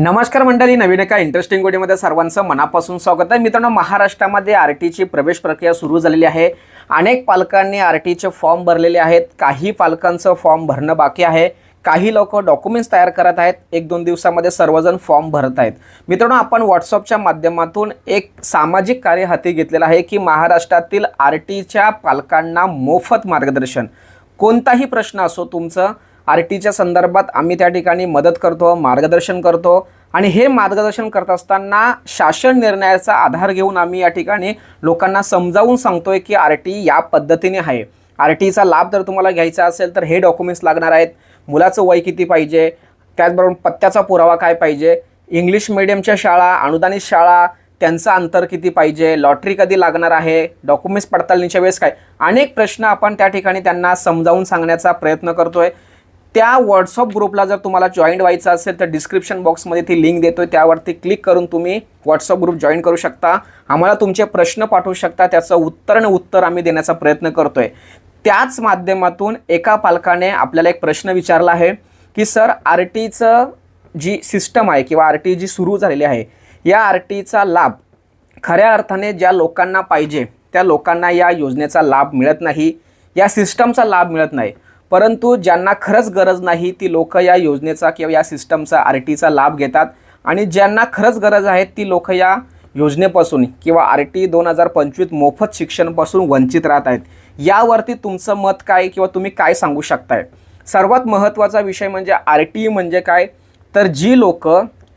नमस्कार मंडळी नवीन एका इंटरेस्टिंग व्हिडिओमध्ये सर्वांचं मनापासून स्वागत आहे. मित्रांनो महाराष्ट्रामध्ये आर टीची प्रवेश प्रक्रिया सुरू झालेली आहे. अनेक पालकांनी आर टीचे फॉर्म भरलेले आहेत. काही पालकांचं फॉर्म भरणं बाकी आहे. काही लोक डॉक्युमेंट्स तयार करत आहेत. एक दोन दिवसामध्ये सर्वजण फॉर्म भरत आहेत. मित्रांनो आपण व्हॉट्सअपच्या माध्यमातून एक सामाजिक कार्य हाती घेतलेलं आहे की महाराष्ट्रातील आर टीच्या पालकांना मोफत मार्गदर्शन. कोणताही प्रश्न असो तुमचं आर टीच्या संदर्भात आम्ही त्या ठिकाणी मदत करतो मार्गदर्शन करतो. आणि हे मार्गदर्शन करत असताना शासन निर्णयाचा आधार घेऊन आम्ही या ठिकाणी लोकांना समजावून सांगतोय की आर टी या पद्धतीने आहे. आर टीचा लाभ जर तुम्हाला घ्यायचा असेल तर हे डॉक्युमेंट्स लागणार आहेत. मुलाचं वय किती पाहिजे? त्याचबरोबर पत्त्याचा पुरावा काय पाहिजे? इंग्लिश मिडियमच्या शाळा अनुदानित शाळा त्यांचं अंतर किती पाहिजे? लॉटरी कधी लागणार आहे? डॉक्युमेंट्स पडताळणीच्या वेळेस काय? अनेक प्रश्न आपण त्या ठिकाणी त्यांना समजावून सांगण्याचा प्रयत्न करतोय. त्या व्हॉट्सअप ग्रुपला जर तुम्हाला जॉईन व्हायचं असेल तर डिस्क्रिप्शन बॉक्समध्ये ती लिंक देतोय. त्यावरती क्लिक करून तुम्ही व्हॉट्सअप ग्रुप जॉईन करू शकता. आम्हाला तुमचे प्रश्न पाठवू शकता. त्याचं उत्तर आणि उत्तर आम्ही देण्याचा प्रयत्न करतोय. त्याच माध्यमातून एका पालकाने आपल्याला एक प्रश्न विचारला आहे की सर आर टीचं जी सिस्टम आहे किंवा आर टी जी सुरू झालेली आहे या आर टीचा लाभ खऱ्या अर्थाने ज्या लोकांना पाहिजे त्या लोकांना या योजनेचा लाभ मिळत नाही या सिस्टमचा लाभ मिळत नाही परंतु ज्यांना खरंच गरज नाही ती लोक या योजनेचा किंवा या सिस्टमचा आर टीचा लाभ घेतात. आणि ज्यांना खरंच गरज आहे ती लोक या योजनेपासून किंवा आर टी दोन हजार पंचवीस मोफत शिक्षणपासून वंचित राहत आहेत. यावरती तुमचं मत काय किंवा तुम्ही काय सांगू शकताय? सर्वात महत्त्वाचा विषय म्हणजे आर टी म्हणजे काय? तर जी लोक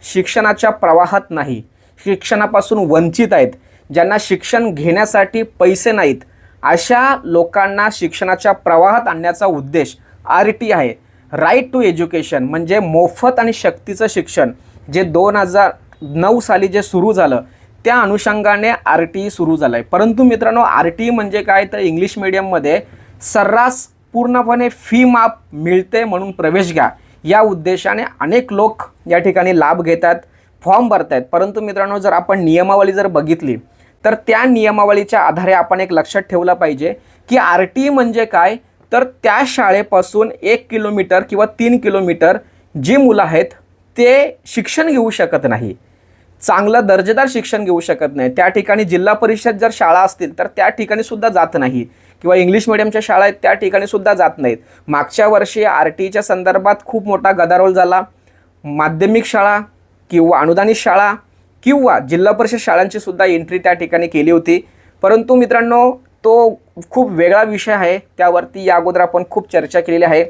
शिक्षणाच्या प्रवाहात नाही शिक्षणापासून वंचित आहेत ज्यांना शिक्षण घेण्यासाठी पैसे नाहीत अशा लोकांना शिक्षणाच्या प्रवाहात आणण्याचा उद्देश आर टी आहे. राईट टू एज्युकेशन म्हणजे मोफत आणि शक्तीचं शिक्षण. जे दोन हजार नऊ साली जे सुरू झालं त्या अनुषंगाने आर टी ई सुरू झालं आहे परंतु मित्रांनो आर टी ई म्हणजे काय? तर इंग्लिश मिडियममध्ये सर्रास पूर्णपणे फी माप मिळते म्हणून प्रवेश घ्या. या उद्देशाने अनेक लोक या ठिकाणी लाभ घेतात फॉर्म आहेत परंतु मित्रांनो जर आपण नियमावली जर बघितली तर त्या नियमावलीच्या आधारे आपण एक लक्षात ठेवलं पाहिजे की आर टी म्हणजे काय? तर त्या शाळेपासून एक किलोमीटर किंवा तीन किलोमीटर जी मुलं आहेत ते शिक्षण घेऊ शकत नाही. चांगलं दर्जेदार शिक्षण घेऊ शकत नाही. त्या ठिकाणी जिल्हा परिषद जर शाळा असतील तर त्या ठिकाणी सुद्धा जात नाही. किंवा इंग्लिश मिडियमच्या शाळा आहेत त्या ठिकाणी सुद्धा जात नाहीत. मागच्या वर्षी आर टीच्या संदर्भात खूप मोठा गदारोळ झाला. माध्यमिक शाळा किंवा अनुदानित शाळा किंवा जिल्हा परिषद शाळांची सुद्धा एंट्री त्या ठिकाणी केली होती. परंतु मित्रांनो तो खूप वेगळा विषय आहे. त्यावरती या अगोदर आपण खूप चर्चा केलेली आहे.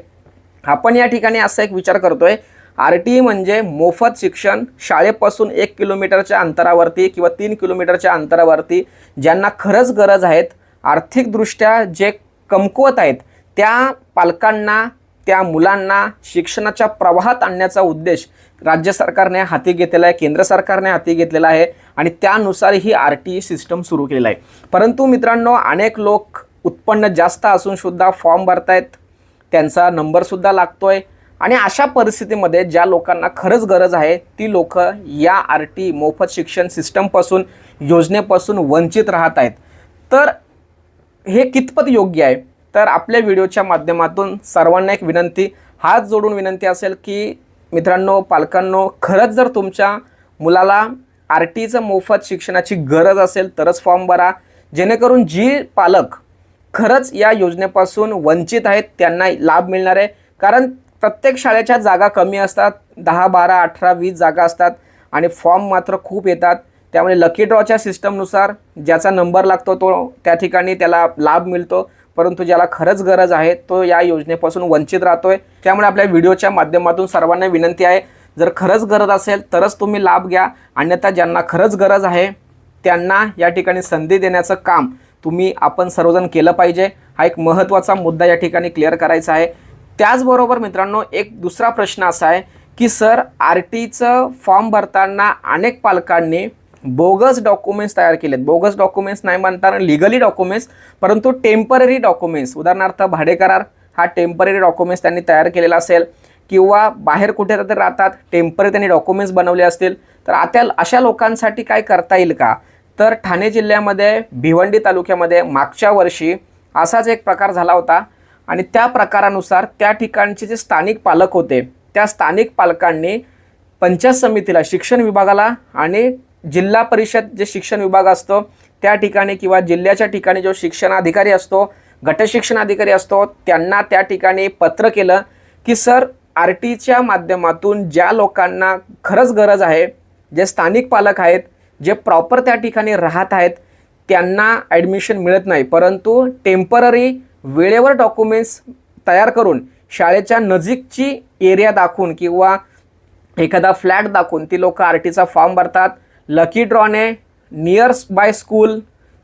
आपण या ठिकाणी असा एक विचार करतोय. आर टी म्हणजे मोफत शिक्षण शाळेपासून एक किलोमीटरच्या अंतरावरती किंवा तीन किलोमीटरच्या अंतरावरती ज्यांना खरंच गरज आहेत आर्थिकदृष्ट्या जे कमकुवत आहेत त्या पालकांना त्या मुलांना शिक्षणाच्या प्रवाहात आणण्याचा उद्देश राज्य सरकारने हाती घेतलेला आहे केंद्र सरकारने हाती घेतलेला आहे आणि त्यानुसार ही आर टी सिस्टम सुरू केलेला आहे. परंतु मित्रांनो अनेक लोक उत्पन्न जास्त असून सुद्धा फॉर्म भरतायत त्यांचा नंबरसुद्धा लागतो आहे आणि अशा परिस्थितीमध्ये ज्या लोकांना खरंच गरज आहे ती लोक या आर टी मोफत शिक्षण सिस्टमपासून योजनेपासून वंचित राहत आहेत. तर हे कितपत योग्य आहे? तर आपल्या व्हिडिओच्या माध्यमातून सर्वांना एक विनंती हात जोडून विनंती असेल की मित्रांनो पालकांनो खरंच जर तुमच्या मुलाला आर टीचं मोफत शिक्षणाची गरज असेल तरच फॉर्म भरा. जेणेकरून जी पालक खरंच या योजनेपासून वंचित आहेत त्यांना लाभ मिळणार आहे. कारण प्रत्येक शाळेच्या जागा कमी असतात दहा बारा अठरा वीस जागा असतात आणि फॉर्म मात्र खूप येतात. त्यामुळे लकी ड्रॉच्या सिस्टमनुसार ज्याचा नंबर लागतो तो त्या ठिकाणी त्याला लाभ मिळतो. परंतु ज्याला खरंच गरज आहे तो या योजनेपासून वंचित राहतोय. त्यामुळे आपल्या व्हिडिओच्या माध्यमातून सर्वांना विनंती आहे जर खरंच गरज असेल तरच तुम्ही लाभ घ्या. अन्यथा ज्यांना खरंच गरज आहे त्यांना या ठिकाणी संधी देण्याचं काम तुम्ही आपण सर्वजण केलं पाहिजे. हा एक महत्त्वाचा मुद्दा या ठिकाणी क्लिअर करायचा आहे. त्याचबरोबर मित्रांनो एक दुसरा प्रश्न असा आहे की सर आर टीचं फॉर्म भरताना अनेक पालकांनी बोगस डॉक्युमेंट्स तयार केलेत. बोगस डॉक्युमेंट्स नाही म्हणताना लिगली डॉक्युमेंट्स परंतु टेंपररी डॉक्युमेंट्स उदाहरणार्थ भाडेकरार हा टेंपररी डॉक्युमेंट्स त्यांनी तयार केलेला असेल किंवा बाहेर कुठे तर राहतात टेंपररी त्यांनी डॉक्युमेंट्स बनवले असतील तर आता अशा लोकांसाठी काय करता येईल का? तर ठाणे जिल्ह्यामध्ये भिवंडी तालुक्यामध्ये मागच्या वर्षी असाच एक प्रकार झाला होता. आणि त्या प्रकारानुसार त्या ठिकाणचे जे स्थानिक पालक होते त्या स्थानिक पालकांनी पंचायत समितीला शिक्षण विभागाला आणि जिल्हा परिषद जे शिक्षण विभाग असतो त्या ठिकाणी किंवा जिल्ह्याच्या ठिकाणी जो शिक्षण अधिकारी असतो गटशिक्षणाधिकारी अधिकारी असतो त्यांना त्या ठिकाणी पत्र केलं की सर आर टीच्या माध्यमातून ज्या लोकांना खरंच गरज आहे जे स्थानिक पालक आहेत जे प्रॉपर त्या ठिकाणी राहत आहेत त्यांना ॲडमिशन मिळत नाही. परंतु टेंपररी वेळेवर डॉक्युमेंट्स तयार करून शाळेच्या नजीकची एरिया दाखवून किंवा एखादा फ्लॅट दाखवून ती लोकं आर टीचा फॉर्म भरतात लकी ड्रॉने नियर बाय स्कूल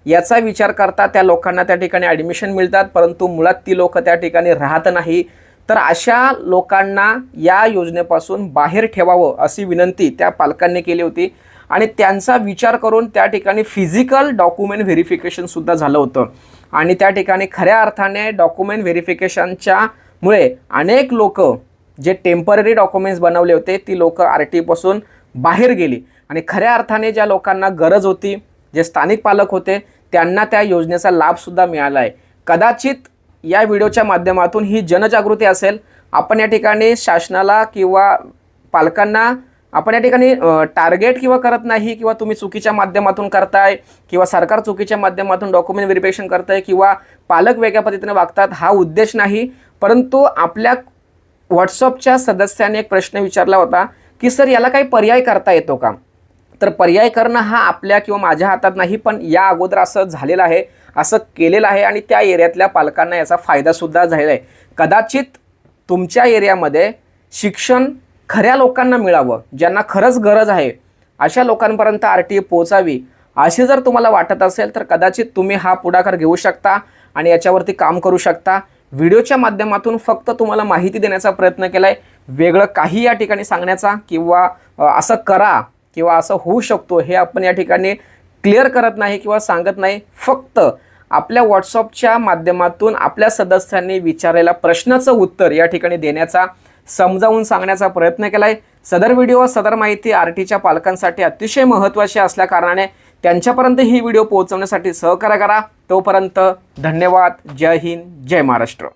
याचा विचार करता त्या लोकांना त्या ठिकाणी ॲडमिशन मिळतात परंतु मुळात ती लोकं त्या ठिकाणी राहत नाही. तर अशा लोकांना या योजनेपासून बाहेर ठेवावं अशी विनंती त्या पालकांनी केली होती. आणि त्यांचा विचार करून त्या ठिकाणी फिजिकल डॉक्युमेंट व्हेरिफिकेशनसुद्धा झालं होतं. आणि त्या ठिकाणी खऱ्या अर्थाने डॉक्युमेंट व्हेरिफिकेशनच्या मुळे अनेक लोक जे टेंपररी डॉक्युमेंट्स बनवले होते ती लोक आर टीपासून बाहेर गेली. आणि खऱ्या अर्थाने ज्या लोकांना गरज होती जे स्थानिक पालक होते त्यांना त्या योजनेचा लाभसुद्धा मिळाला आहे. कदाचित या व्हिडिओच्या माध्यमातून ही जनजागृती असेल आपण या ठिकाणी शासनाला किंवा पालकांना आपण या ठिकाणी टार्गेट किंवा करत नाही किंवा तुम्ही चुकीच्या माध्यमातून करताय किंवा सरकार चुकीच्या माध्यमातून डॉक्युमेंट व्हेरिफिकेशन करताय किंवा पालक वेगळ्या पद्धतीने वागतात हा उद्देश नाही. परंतु आपल्या व्हॉट्सअपच्या सदस्याने एक प्रश्न विचारला होता की सर याला काही पर्याय करता येतो का? तर पर्याय करणं हा आपल्या किंवा माझ्या हातात नाही पण या अगोदर असं झालेलं आहे असं केलेलं आहे आणि त्या एरियातल्या पालकांना याचा फायदासुद्धा झालेला आहे. कदाचित तुमच्या एरियामध्ये शिक्षण खऱ्या लोकांना मिळावं ज्यांना खरंच गरज आहे अशा लोकांपर्यंत आर टी पोचावी असे जर तुम्हाला वाटत असेल तर कदाचित तुम्ही हा पुढाकार घेऊ शकता आणि याच्यावरती काम करू शकता. व्हिडिओच्या माध्यमातून फक्त तुम्हाला माहिती देण्याचा प्रयत्न केला आहे वेगळं काही या ठिकाणी सांगण्याचा किंवा असं करा. किंवा असं होऊ शकतो हे आपण या ठिकाणी क्लिअर करत नाही किंवा सांगत नाही. फक्त आपल्या व्हॉट्सअपच्या माध्यमातून आपल्या सदस्यांनी विचारलेल्या प्रश्नाचं उत्तर या ठिकाणी देण्याचा समजावून सांगण्याचा प्रयत्न केला आहे सदर व्हिडिओ सदर माहिती आर टीच्या पालकांसाठी अतिशय महत्त्वाची असल्याकारणाने त्यांच्यापर्यंत ही व्हिडिओ पोहोचवण्यासाठी सहकार्य करा. तोपर्यंत धन्यवाद. जय हिंद. जय महाराष्ट्र.